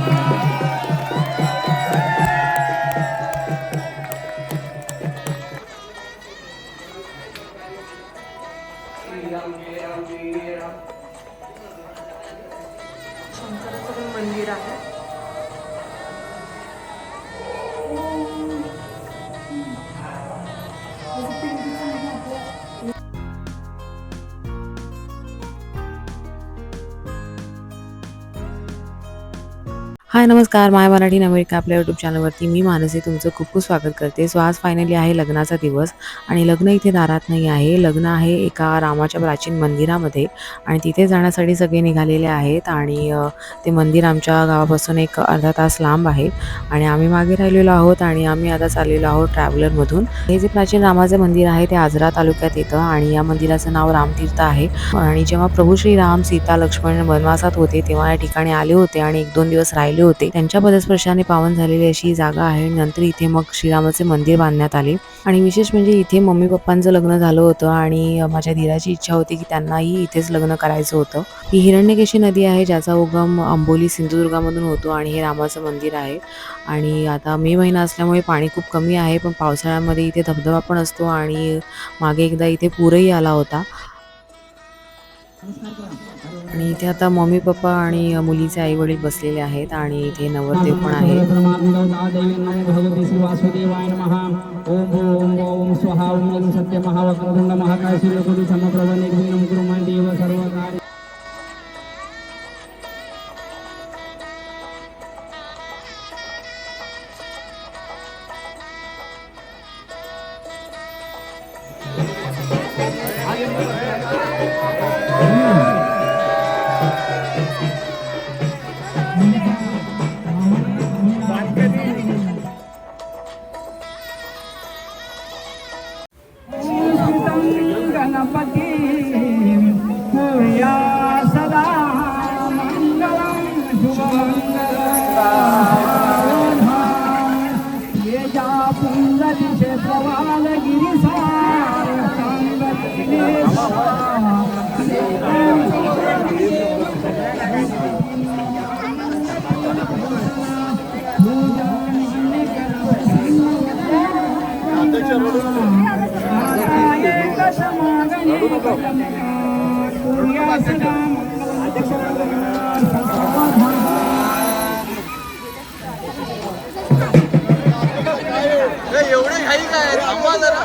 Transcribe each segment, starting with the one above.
やった! नमस्कार माय मराठी नमेरिका आपल्या यूट्यूब चॅनलवरती मी मानसी तुमचं खूप खूप स्वागत करते. सो आज फायनली आहे लग्नाचा दिवस आणि लग्न इथे दारात नाही आहे. लग्न आहे एका रामाच्या प्राचीन मंदिरामध्ये आणि तिथे जाण्यासाठी सगळे निघालेले आहेत आणि ते मंदिर आमच्या गावापासून एक अर्धा तास लांब आहे आणि आम्ही मागे राहिलेलो आहोत आणि आम्ही आता चाललेलो आहोत ट्रॅव्हलरमधून हे जे प्राचीन रामाचे मंदिर आहे ते आजरा तालुक्यात येतं आणि या मंदिराचं नाव रामतीर्थ आहे. आणि जेव्हा प्रभू श्रीराम सीता लक्ष्मण वनवासात होते तेव्हा या ठिकाणी आले होते आणि एक दोन दिवस राहिले होते. त्यांच्या पदस्पर्शाने पावन झालेली अशी ही जागा आहे. नंतर इथे मग श्रीरामाचे मंदिर बांधण्यात आले. आणि विशेष म्हणजे इथे मम्मी पप्पांचं लग्न झालं होतं आणि माझ्या धीराची इच्छा होती की त्यांनाही इथेच लग्न करायचं होतं. ही हिरण्यकेशी नदी आहे ज्याचा उगम अंबोली सिंधुदुर्गामधून होतो आणि हे रामाचं मंदिर आहे. आणि आता मे महिना असल्यामुळे पाणी खूप कमी आहे पण पावसाळ्यामध्ये इथे धबधबा पण असतो आणि मागे एकदा इथे पूरही आला होता. आणि इथे आता मम्मी पप्पा आणि मुलीचे आई वडील बसलेले आहेत आणि इथे नवरदेव पण आहे Yeah. एवढी घाई काय? थांबा जरा.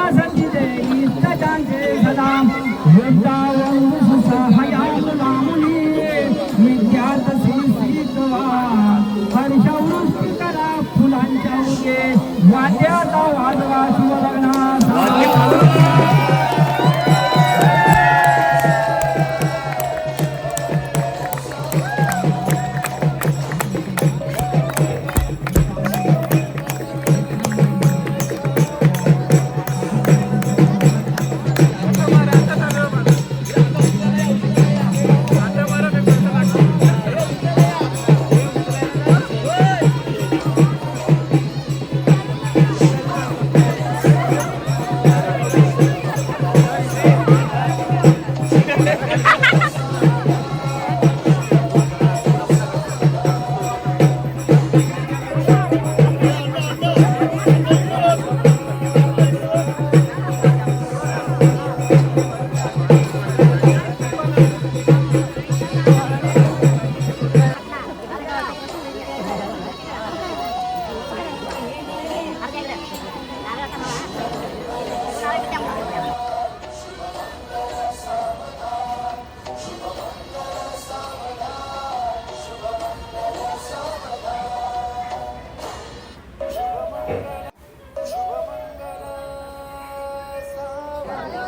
አሰንድደ ይተጫንቅ ሰላም። 了。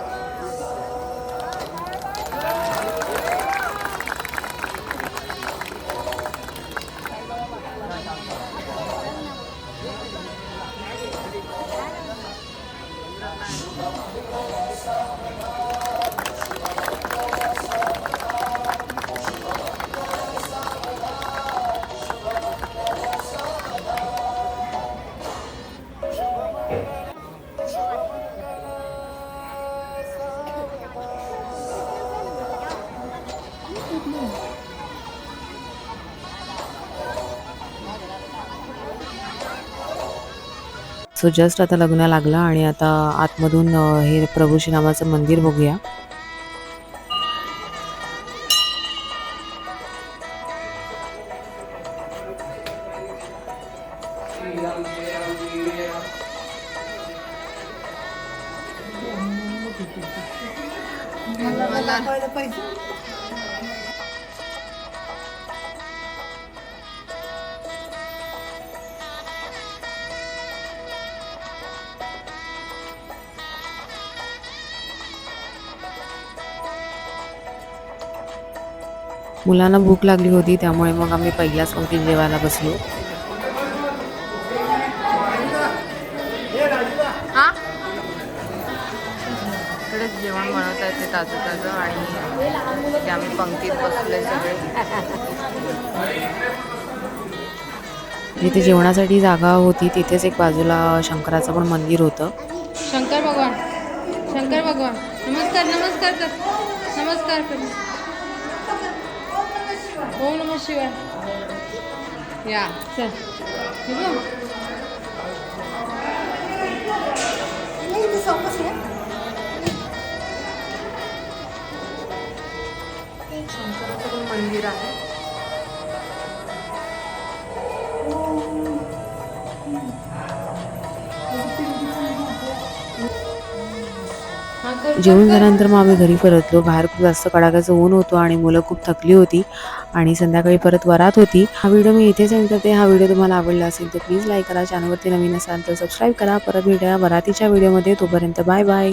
सो जस्ट आता लग्न लागलं आणि आता आतमधून हे प्रभू श्रीरामाचं मंदिर बघूया. मुलांना भूक लागली होती त्यामुळे मग आम्ही पहिल्याच पंक्तीत जेवायला बसलो. हा? इकडेच जेवण बनवता येते ताजं ताजं आणि ते आम्ही पंक्तीत बसलोय सगळे. जिथे जेवणासाठी जागा होती तिथेच एक बाजूला शंकराचं पण मंदिर होतं. शंकर भगवान शंकर भगवान नमस्कार नमस्कार कर नमस्कार कर. ओम नमः शिवाय या चल हे. शंकराचं मंदिर आहे हा जेवण झाल्यानंतर मग आम्ही घरी परतलो. बाहेर खूप जास्त कडाक्याचं ऊन होतं आणि मुलं खूप थकली होती. आणि संध्याकाळी परत वरात होती. हा व्हिडिओ मी इथेच एंड करते. हा व्हिडिओ तुम्हाला आवडला असेल तर प्लीज लाईक करा. चॅनलवरती नवीन असाल तर सबस्क्राईब करा. परत भेटूया वरातीच्या व्हिडिओमध्ये. तोपर्यंत बाय बाय.